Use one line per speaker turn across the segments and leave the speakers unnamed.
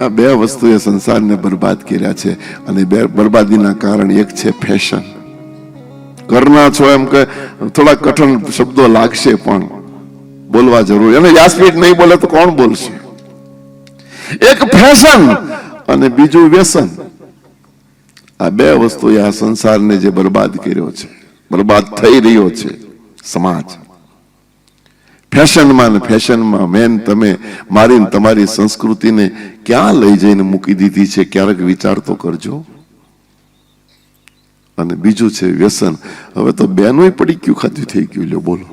આ બે વસ્તુએ સંસારને બરબાદ કર્યા છે અને બે બરબાદીના કારણ એક છે ફેશન કરના છો એમ કે થોડા કઠણ શબ્દો લાગશે પણ બોલવા જરૂર. અને વ્યાસપીઠ નહીં બોલે તો કોણ બોલશે? એક ફેશન અને બીજું વ્યસન. આ બે વસ્તુએ આ સંસારને જે બરબાદ કર્યો છે, બરબાદ થઈ રહ્યો છે સમાજ. ફેશનમાં ને ફેશનમાં, મેન તમે મારી તમારી સંસ્કૃતિને ક્યાં લઈ જઈને મૂકી દીધી છે, ક્યારેક વિચાર તો કરજો. અને બીજું છે વ્યસન. હવે તો બેનોય પડી ગયું, ખાધું થઈ ગયું, લ્યો બોલો.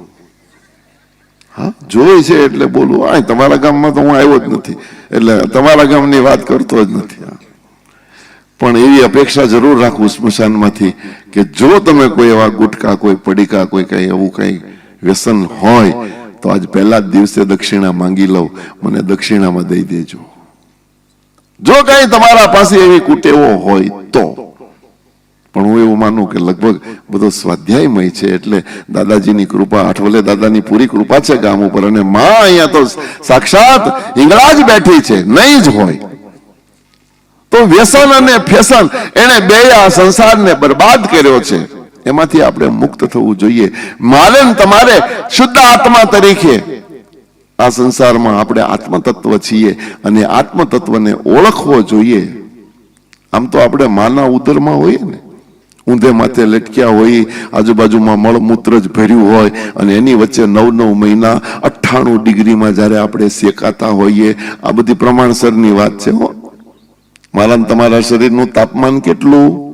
હા જોઈ છે એટલે બોલું, આ તમારા ગામમાં તો હું આવ્યો જ નથી. એટલે તમારા ગામની વાત કરતો જ નથી. પણ એવી અપેક્ષા જરૂર રાખું સ્મશાનમાંથી કે જો તમે કોઈ એવા ગુટકા, કોઈ પડીકા, કોઈ કઈ એવું કંઈ વ્યસન હોય તો આજ પહેલા જ દિવસે દક્ષિણા માંગી લઉં. મને દક્ષિણામાં દઈ દેજો. જો કઈ તમારા પાસે એવી કુટેવો હોય તો. પણ હું એવું માનું કે લગભગ બધો સ્વાધ્યાયમય છે એટલે દાદાજીની કૃપા આઠવલે દાદાની પૂરી કૃપા છે ગામ ઉપર અને માં અહીંયા તો સાક્ષાત હિંગળાજ બેઠી છે, નહીં જ હોય. તો વ્યસન અને ફેશન એને બે આ સંસારને બરબાદ કર્યો છે. એમાંથી આપણે મુક્ત થવું જોઈએ. માલન તમારે શુદ્ધ આત્મા તરીકે આ સંસારમાં આપણે આત્મતત્વ છીએ અને આત્મતત્વને ઓળખવો જોઈએ. આમ તો આપણે માના ઉદરમાં હોઈએ ને. ઊંધે માથે લટક્યા હોય, આજુબાજુમાં મળમૂત્ર જ ભર્યું હોય અને એની વચ્ચે નવ નવ મહિના અઠ્ઠાણું ડિગ્રીમાં જ્યારે આપણે શેકાતા હોઈએ, આ બધી પ્રમાણસરની વાત છે મારા તમારા શરીરનું તાપમાન કેટલું?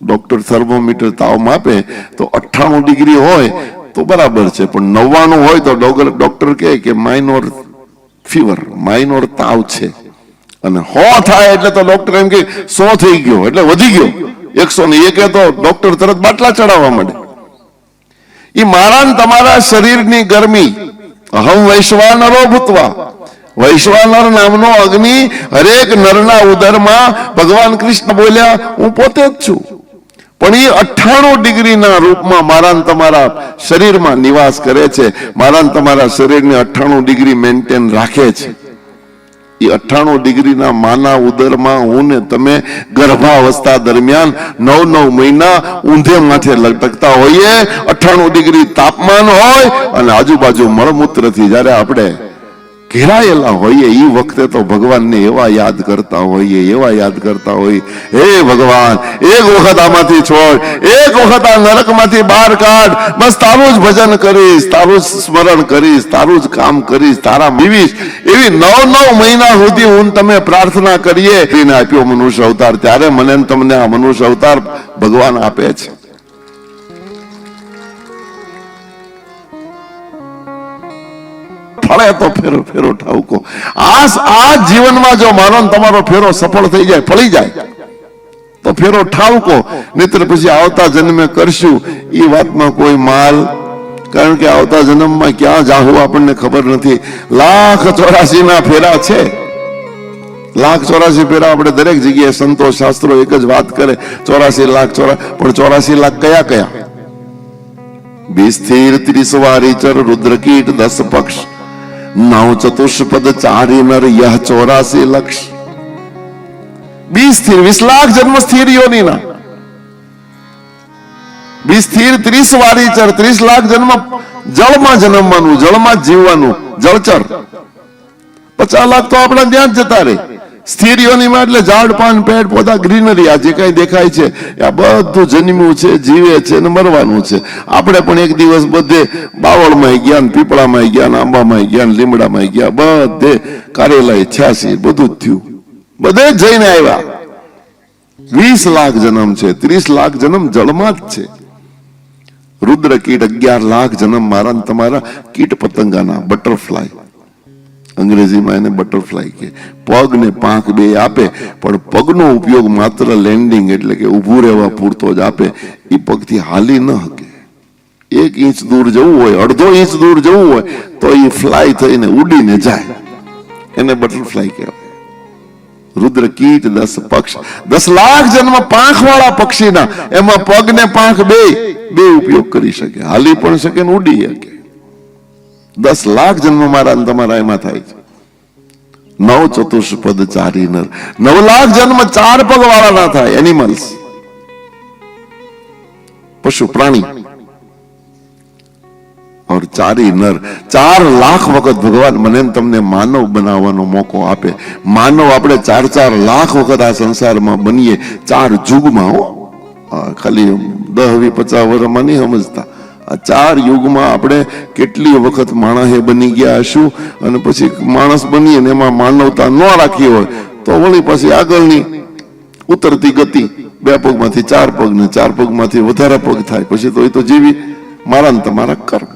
ડોક્ટર થર્મોમીટર તાવ માપે તો અઠ્ઠાણું ડિગ્રી હોય તો બરાબર છે, પણ નવ્વાણું હોય તો ડોક્ટર કહે કે માઇનોર ફીવર માઇનોર તાવ છે. અને હો થાય એટલે તો ડોક્ટર એમ કે સો થઈ ગયો, એટલે વધી ગયો. એકસો ને એકે તો ડોક્ટર તરત બાટલા ચડાવવા માંડે. એ મારા ને તમારા શરીરની ગરમી. અહમ વૈશ્વાનરો ભૂતવા. વૈશ્વાનર નામનો અગ્નિ હરેક નરના ઉદરમાં ભગવાન કૃષ્ણ બોલ્યા, હું પોતે જ છું. પણ એ અઠ્ઠાણું ડિગ્રીના રૂપમાં મારા તમારા શરીરમાં નિવાસ કરે છે. મારા તમારા શરીરને અઠ્ઠાણું ડિગ્રી મેન્ટેન રાખે છે. એ અઠ્ઠાણું ડિગ્રીના માના ઉદરમાં હું ને તમે ગર્ભાવસ્થા દરમિયાન નવ નવ મહિના ઊંધે માથે લટકતા હોઈએ. અઠ્ઠાણું ડિગ્રી તાપમાન હોય અને આજુબાજુ મળમૂત્રથી જ્યારે આપણે ઘેરાયેલા હોઈએ એ વખતે તો ભગવાનને એવા યાદ કરતા હોઈએ, એવા યાદ કરતા હોઈએ. હે ભગવાન, એક વખત આમાંથી છોડ, એક વખત આ નરકમાંથી બહાર કાઢ. બસ તારું જ ભજન કરીશ, તારું જ સ્મરણ કરીશ, તારું જ કામ કરીશ, તારા જીવીશ એવી નવ નવ મહિના સુધી હું તમે પ્રાર્થના કરીએ. એને આપ્યો મનુષ્ય અવતાર, ત્યારે મને તમને આ મનુષ્ય અવતાર ભગવાન આપે છે. ફળે તો ફેરો ફેરો ઠાવકો. આ આ જીવનમાં જો મારો તમારો ફેરો સફળ થઈ જાય, ફળી જાય, તો ફેરો ઠાવકો. નહીતર પછી આવતા જન્મે કરશું. એ વાતમાં કોઈ માલ. કારણ કે આવતા જન્મમાં ક્યાં જાહું આપણને ખબર નથી. લાખ ચોરાસી ના ફેરા છે. લાખ ચોરાસી ફેરા આપણે દરેક જગ્યાએ સંતો, શાસ્ત્રો એક જ વાત કરે. ચોરાસી લાખ ચોરા પણ ચોરાસી લાખ કયા કયા? વિસ્થિર ત્રીસ વારી ચર રુદ્રકીટ દસ પક્ષ. નવ ચતુષ્પદ ચારી નર યહ ચોરાસી લક્ષ. બી સ્થિર વીસ લાખ જન્મ સ્થિર યોનીના બી સ્થિર ત્રીસ વારી ચર, ત્રીસ લાખ જન્મ જળમાં જન્મવાનું, જળમાં જીવવાનું, જળચર. પચાસ લાખ તો આપણા ત્યાં જ જતા રહે. સ્થિર યોનીમાં એટલે ઝાડ, પાન, પેડ પોતા ગ્રીનરી આ જે કઈ દેખાય છે આ બધું જન્મ્યું છે, જીવે છે અને મરવાનું છે. આપણે પણ એક દિવસ બધે બાવળમાં ગયા ને પીપળામાં ગયા ને આંબામાં ગયા ને લીમડામાં ગયા, બધે કારેલાય છ્યાસી, બધું જ થયું. બધે જઈને આવ્યા. વીસ લાખ જન્મ છે, ત્રીસ લાખ જન્મ જળમાં જ છે. રુદ્ર કીટ અગિયાર લાખ જન્મ મારા ને તમારા કીટ પતંગાના, બટરફ્લાય. અંગ્રેજીમાં એને બટરફ્લાય કે પગ ને પાંખ બે આપે, પણ પગનો ઉપયોગ માત્ર લેન્ડિંગ એટલે કે ઊભું રહેવા પૂરતો જ આપે. એ પગથી હાલી ન શકે એક ઇંચ દૂર જવું હોય, અડધો ઇંચ દૂર જવું હોય, તો એ ફ્લાય થઈને ઉડીને જાય. એને બટરફ્લાય કહેવાય. રુદ્ર કીટ દસ પક્ષ. દસ લાખ જન્મ પાંખ વાળા પક્ષીના. એમાં પગ ને પાંખ બે. બે ઉપયોગ કરી શકે. હાલી પણ શકે ને ઉડી શકે. દસ લાખ જન્મ મારા તમારા એમાં થાય છે. નવ ચતુષ્પદ ચારી નર. નવ લાખ જન્મ ચાર પગ વાળા ના થાય એનિમલ્સ પશુ, પ્રાણી. ઓર ચારી નર. ચાર લાખ વખત ભગવાન મને તમને માનવ બનાવવાનો મોકો આપે. માનવ આપણે ચાર ચાર લાખ વખત આ સંસારમાં બનીએ. ચાર જુગમાં હો. ખાલી દહ વી પચાસ વર્ષમાં નહીં સમજતા. ચાર યુગમાં આપણે કેટલી વખત માણસે બની ગયા હશું અને પછી માણસ બની અને એમાં માનવતા ન રાખી હોય, તો વળી પછી આગળની ઉતરતી ગતિ બે પગમાંથી ચાર પગ ને ચાર પગમાંથી વધારે પગ થાય. પછી તો એ તો જીવી મારા ને તમારા કર્મ.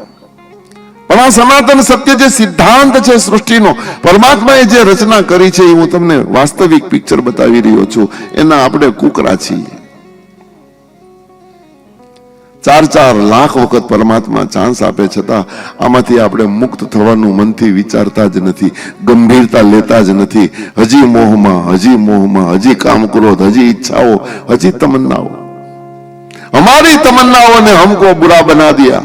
પણ આ સનાતન સત્ય જે સિદ્ધાંત છે સૃષ્ટિનો, પરમાત્માએ જે રચના કરી છે એ હું તમને વાસ્તવિક પિક્ચર બતાવી રહ્યો છું. એના આપણે કુકરા છીએ. ચાર ચાર લાખ વખત પરમાત્મા ચાન્સ આપે છતાં આમાંથી આપણે મુક્ત થવાનું મનથી વિચારતા જ નથી, ગંભીરતા લેતા જ નથી. હજી મોહમાં હજી મોહમાં, હજી કામ ક્રોધ હજી ઈચ્છાઓ, હજી તમન્નાઓ. અમારી તમન્નાઓને હમકો બુરા બના દિયા.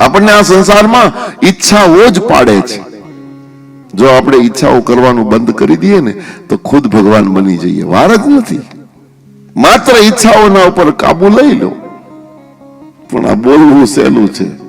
આપણને આ સંસારમાં ઈચ્છાઓ જ પાડે છે. જો આપણે ઈચ્છાઓ કરવાનું બંધ કરી દઈએ ને, તો ખુદ ભગવાન બની જઈએ. વાર જ નથી. માત્ર ઈચ્છાઓના ઉપર કાબુ લઈ લો. પણ આ બોલવું સહેલું છે